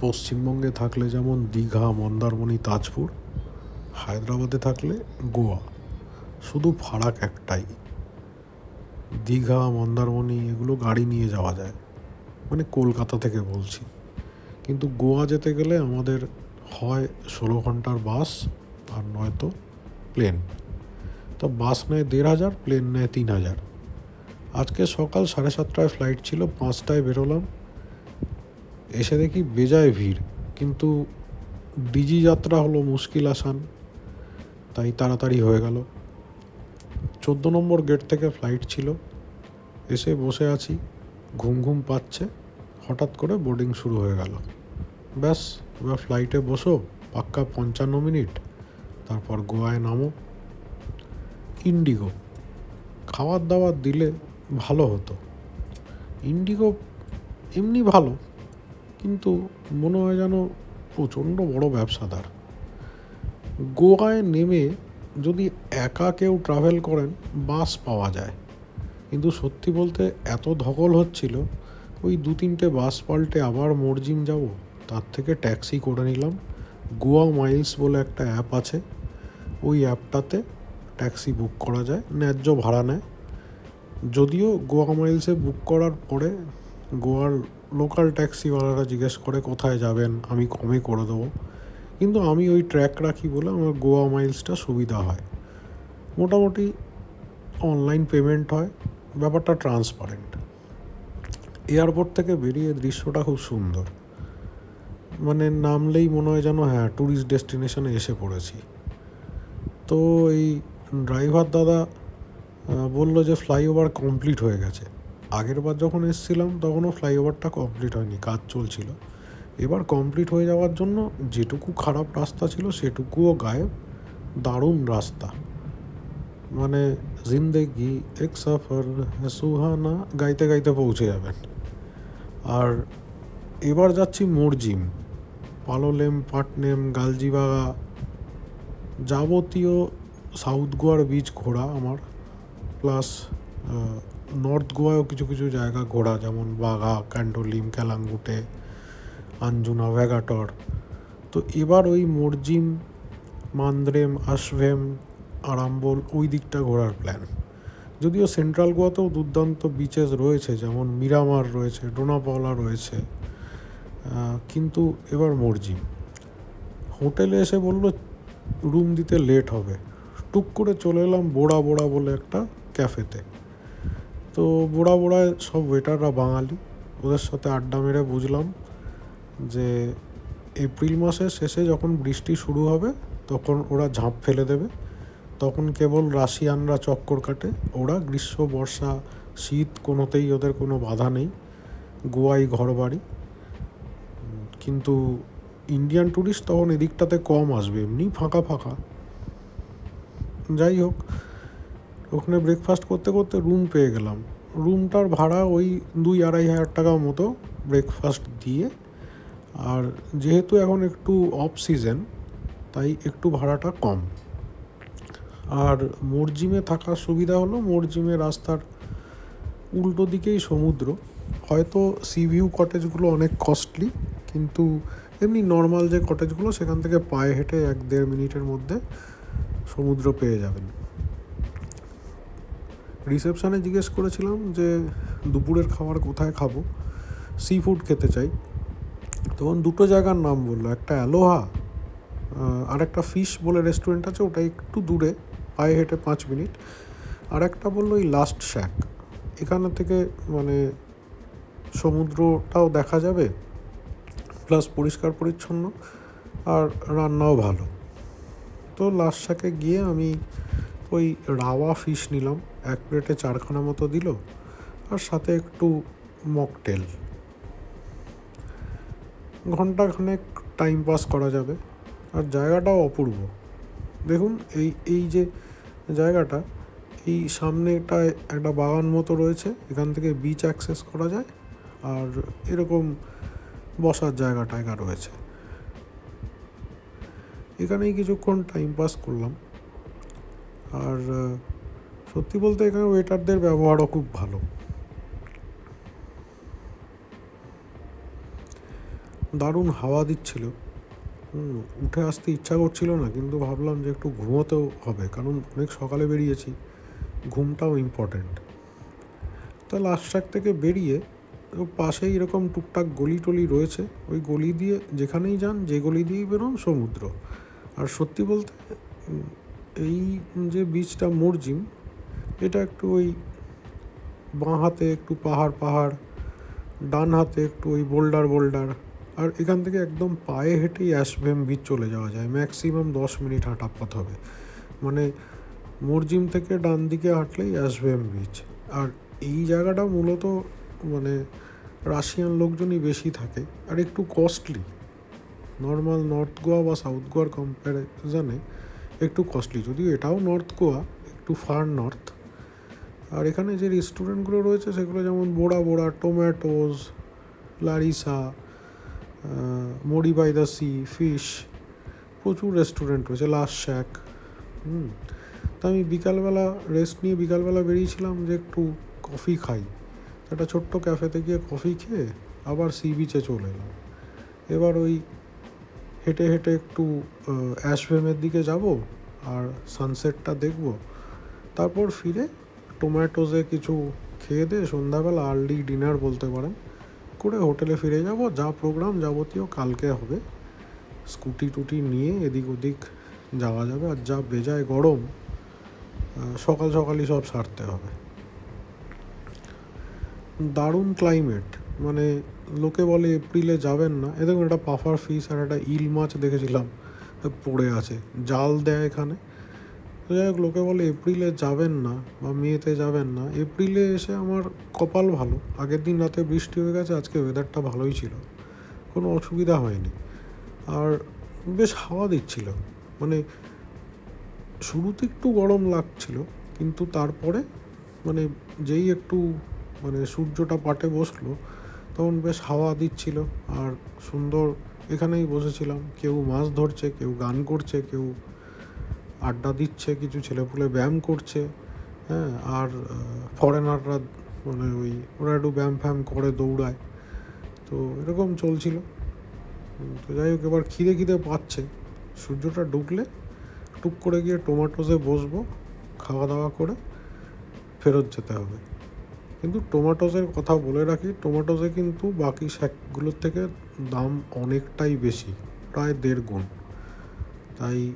পশ্চিমবঙ্গে থাকলে যেমন দীঘা, মন্দারমণি, তাজপুর, হায়দ্রাবাদে থাকলে গোয়া। শুধু ফারাক একটাই। দীঘা, মন্দারমণি এগুলো গাড়ি নিয়ে যাওয়া যায়। মানে কলকাতা থেকে বলছি। কিন্তু গোয়া যেতে গেলে আমাদের হয় ষোলো ঘণ্টার বাস আর নয়তো প্লেন। তো বাস নেয় দেড় হাজার, প্লেন নেয় তিন হাজার। আজকে সকাল সাড়ে সাতটায় ফ্লাইট ছিল, পাঁচটায় বেরোলাম। এসে দেখি বেজায় ভিড়, কিন্তু ডিজি যাত্রা হলো মুশকিল আসান, তাই তাড়াতাড়ি হয়ে গেল। চোদ্দ নম্বর গেট থেকে ফ্লাইট ছিল, এসে বসে আছি, ঘুম ঘুম পাচ্ছে, হঠাৎ করে বোর্ডিং শুরু হয়ে গেল। ব্যাস, এবার ফ্লাইটে বসো, পাক্কা পঞ্চান্ন মিনিট, তারপর গোয়ায় নামো। ইন্ডিগো খাবার দাবার দিলে ভালো হতো। ইন্ডিগো এমনি ভালো কিন্তু মনে হয় যেন প্রচণ্ড বড় ব্যবসাদার। গোয়ায় নেমে যদি একা কেউ ট্রাভেল করেন বাস পাওয়া যায়। কিন্তু সত্যি বলতে এত ধকল হচ্ছিল, ওই দু তিনটে বাস পাল্টে আবার মর্জিম যাব, তার থেকে ট্যাক্সি করে নিলাম। গোয়া মাইলস বলে একটা অ্যাপ আছে, ওই অ্যাপটাতে ট্যাক্সি বুক করা যায়, ন্যায্য ভাড়া নেয়। যদিও গোয়া মাইলসে বুক করার পরে গোয়ার লোকাল ট্যাক্সিওয়ালারা জিজ্ঞেস করে কোথায় যাবেন, আমি কমে করে দেবো। কিন্তু আমি ওই ট্র্যাক রাখি বলে আমার গোয়া মাইলসটা সুবিধা হয়। মোটামুটি অনলাইন পেমেন্ট হয়, ব্যাপারটা ট্রান্সপারেন্ট এয়ারপোর্ট থেকে বেরিয়ে দৃশ্যটা খুব সুন্দর। মানে নামলেই মনে হয় যেন হ্যাঁ ট্যুরিস্ট ডেস্টিনেশনে এসে পড়েছি। তো এই ড্রাইভার দাদা বলল যে ফ্লাইওভার কমপ্লিট হয়ে গেছে। আগের বার যখন এসেছিলাম, তখনও ফ্লাইওভারটা কমপ্লিট হয়নি, কাজ চলছিল। এবার কমপ্লিট হয়ে যাওয়ার জন্য যেটুকু খারাপ রাস্তা ছিল, সেটুকুও গায়েব, দারুণ রাস্তা। মানে জিন্দেগি, এক সফর, সুহানা, গাইতে গাইতে পৌঁছে যাবেন। আর এবার যাচ্ছি মোরজিম, পালোলেম, পাটনেম, গালজিবাগা যাবতীয় সাউথ গোয়ার বিচ ঘোরা আমার। প্লাস নর্থ গোয়ায়ও কিছু কিছু জায়গা ঘোরা, যেমন বাঘা ক্যান্ডোলিম ক্যালাঙ্গুটে আঞ্জুনা ভ্যাগাটর তো এবার ওই মরজিম মান্দ্রেম আশভেম আরাম্বল ওই দিকটা ঘোরার প্ল্যান যদিও সেন্ট্রাল গোয়াতেও দুর্দান্ত বিচেস রয়েছে, যেমন মিরামার রয়েছে ডোনাপাওলা রয়েছে কিন্তু এবার মরজিম হোটেলে এসে বলল, রুম দিতে লেট হবে। টুক করে চলে এলাম বোড়া বোড়া বলে একটা ক্যাফেতে তো বোড়া বোড়ায় সব ওয়েটাররা বাঙালি। ওদের সাথে আড্ডা মেরে বুঝলাম যে এপ্রিল মাসের শেষে যখন বৃষ্টি শুরু হবে, তখন ওরা ঝাঁপ ফেলে দেবে। তখন কেবল রাশিয়ানরা চক্কর কাটে। ওরা গ্রীষ্ম, বর্ষা, শীত কোনোতেই ওদের কোনো বাধা নেই। গোয়াই ঘর বাড়ি কিন্তু ইন্ডিয়ান ট্যুরিস্ট তখন এদিকটাতে কম আসবে, এমনি ফাঁকা ফাঁকা। যাই হোক ওখানে ব্রেকফাস্ট করতে করতে রুম পেয়ে গেলাম। রুমটার ভাড়া ওই দুই আড়াই হাজার টাকা মতো ব্রেকফাস্ট দিয়ে। আর যেহেতু এখন একটু অফ সিজন তাই একটু ভাড়াটা কম। আর মরজিমে থাকার সুবিধা হলো, মরজিমে রাস্তার উল্টো দিকেই সমুদ্র। হয়তো সি ভিউ কটেজগুলো অনেক কস্টলি কিন্তু এমনি নর্মাল যে কটেজগুলো সেখান থেকে পায়ে হেঁটে এক দেড় মিনিটের মধ্যে সমুদ্র পেয়ে যাবেন। রিসেপশানে জিজ্ঞেস করেছিলাম যে, দুপুরের খাবার কোথায় খাব? সি ফুড খেতে চাই। তখন দুটো জায়গার নাম বলল, একটা অ্যালোহা আর একটা ফিশ বলে রেস্টুরেন্ট আছে, ওটা একটু দূরে, পায়ে হেঁটে পাঁচ মিনিট। আর একটা বলল ওই লাস্ট শ্যাক এখানে থেকে মানে সমুদ্রটাও দেখা যাবে প্লাস পরিষ্কার পরিচ্ছন্ন, আর রান্নাও ভালো। তো লাস্ট শ্যাকে গিয়ে আমি ওই রাওয়া ফিশ নিলাম। এক প্লেটে চারখানা মতো দিল আর সাথে একটু মকটেল। ঘন্টাখানেক টাইম পাস করা যাবে আর জায়গাটাও অপূর্ব। দেখুন এই এই যে জায়গাটা, এই সামনেটায় একটা বাগান মতো রয়েছে, এখান থেকে বিচ অ্যাক্সেস করা যায় আর এরকম বসার জায়গা টায়গা রয়েছে। এখানেই কিছুক্ষণ টাইম পাস করলাম। আর সত্যি বলতে এখানে ওয়েটারদের ব্যবহারও খুব ভালো। দারুণ হাওয়া দিচ্ছিল। উঠে আসতে ইচ্ছা করছিল না, কিন্তু ভাবলাম যে একটু ঘুমোতেও হবে, কারণ অনেক সকালে বেরিয়েছি, ঘুমটাও ইম্পর্ট্যান্ট তো লাস্ট ট্র্যাক থেকে বেরিয়ে ও পাশেই এরকম টুকটাক গলি টলি রয়েছে, ওই গলি দিয়ে যেখানেই যান, যে গলি দিয়েই বেরোন সমুদ্র। আর সত্যি বলতে এই যে বীচটা মরজিম এটা একটু ওই বাঁ হাতে একটু পাহাড় পাহাড়, ডান হাতে একটু ওই বোল্ডার বোল্ডার। আর এখান থেকে একদম পায়ে হেঁটেই অ্যাশভেম বিচ চলে যাওয়া যায়। ম্যাক্সিমাম দশ মিনিট হাঁটা পথ হবে। মানে মরজিম থেকে ডান দিকে হাঁটলেই অ্যাশভেম বিচ আর এই জায়গাটা মূলত মানে রাশিয়ান লোকজনই বেশি থাকে। আর একটু কস্টলি নর্মাল নর্থ গোয়া বা সাউথ গোয়ার কম্প্যারিজনে একটু কস্টলি যদিও এটাও নর্থ গোয়া একটু ফার নর্থ আর এখানে যে রেস্টুরেন্টগুলো রয়েছে, সেগুলো যেমন বোড়া বোড়া টোম্যাটোজ লারিসা মরি বাই দ্য সি ফিশ প্রচুর রেস্টুরেন্ট রয়েছে লাস্ট শ্যাক হুম। তো আমি বিকালবেলা রেস্ট নিয়ে বিকালবেলা বেরিয়েছিলাম যে একটু কফি খাই। একটা ছোট্ট ক্যাফেতে গিয়ে কফি খেয়ে আবার সি বিচে চলে এলাম। এবার ওই হেঁটে হেঁটে একটু অ্যাশভেমের দিকে যাব আর সানসেটটা দেখব। তারপর ফিরে টোম্যাটোজে কিছু খেয়ে দিয়ে সন্ধ্যাবেলা আর্লি ডিনার বলতে পারেন, করে হোটেলে ফিরে যাব। যা প্রোগ্রাম যাবতীয় কালকে হবে। স্কুটি টুটি নিয়ে এদিক ওদিক যাওয়া যাবে। আর যা বেজায় গরম সকাল সকালই সব সারতে হবে। দারুণ ক্লাইমেট মানে লোকে বলে এপ্রিলে যাবেন না। এ দেখুন, একটা পাফার ফিস আর একটা ইল মাছ দেখেছিলাম, পড়ে আছে। জাল দেয় এখানে। তো যাই হোক, লোকে বলে এপ্রিলে যাবেন না বা মেতে যাবেন না। এপ্রিলে এসে আমার কপাল ভালো। আগের দিন রাতে বৃষ্টি হয়ে গেছে, আজকে ওয়েদারটা ভালোই ছিল। কোনো অসুবিধা হয়নি। আর বেশ হাওয়া দিচ্ছিল। মানে শুরুতে একটু গরম লাগছিল, কিন্তু তারপরে মানে যেই একটু মানে সূর্যটা পাটে বসল, তখন বেশ হাওয়া দিচ্ছিল। আর সুন্দর এখানেই বসেছিলাম। কেউ মাছ ধরছে, কেউ গান করছে, কেউ আড্ডা দিচ্ছে, কিছু ছেলেপুলে ব্যায়াম করছে হ্যাঁ আর ফরেনাররা মানে ওই, ওরা একটু ব্যায়াম ফ্যাম করে, দৌড়ায়। তো এরকম চলছিল। তো যাই হোক, এবার খিদে খিদে পাচ্ছে। সূর্যটা ঢুকলে টুক করে গিয়ে টোমাটোসে বসবো, খাওয়া দাওয়া করে ফেরত যেতে হবে। কিন্তু টোমাটোসের কথা বলে রাখি টোমাটোসে কিন্তু বাকি শ্যাকগুলোর থেকে দাম অনেকটাই বেশি, প্রায় দেড় গুণ। তাই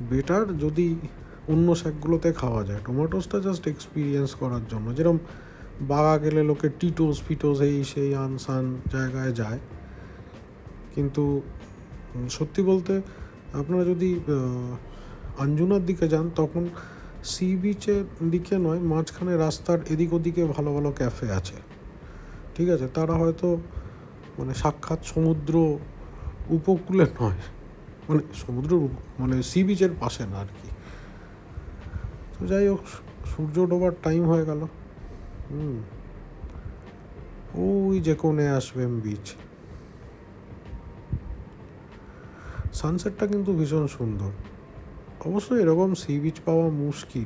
বেটার যদি অন্য শ্যাকগুলোতে খাওয়া যায়। টোমাটোসটা জাস্ট এক্সপিরিয়েন্স করার জন্য। যেরকম বাগা গেলে লোকে টিটোস ফিটোস এই সেই আনসান জায়গায় যায়। কিন্তু সত্যি বলতে আপনারা যদি আঞ্জুনার দিকে যান, তখন সি বিচের দিকে নয়, মাঝখানে রাস্তার এদিক ওদিকে ভালো ভালো ক্যাফে আছে। ঠিক আছে? তারা হয়তো মানে সাক্ষাৎ সমুদ্র উপকূলে নয়। মানে সমুদ্র মানে সি বিচের পাশে না আর কি। তো যাই হোক, সূর্য ডোবার টাইম হয়ে গেল। হুম। ওই যে কোণে আসবেন বিচ সানসেটটা কিন্তু ভীষণ সুন্দর। অবশ্য এরকম সি বিচ পাওয়া মুশকিল,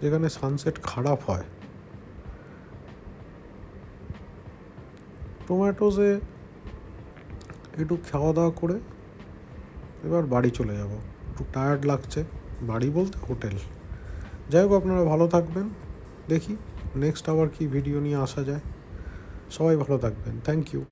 যেখানে সানসেট খারাপ হয়। টোম্যাটোসে একটু খাওয়া দাওয়া করে এবার বাড়ি চলে যাব। একটু টায়ার্ড লাগছে। বাড়ি বলতে হোটেল। যাই হোক, আপনারা ভালো থাকবেন। দেখি নেক্সট আবার কি ভিডিও নিয়ে আসা যায়। সবাই ভালো থাকবেন। Thank you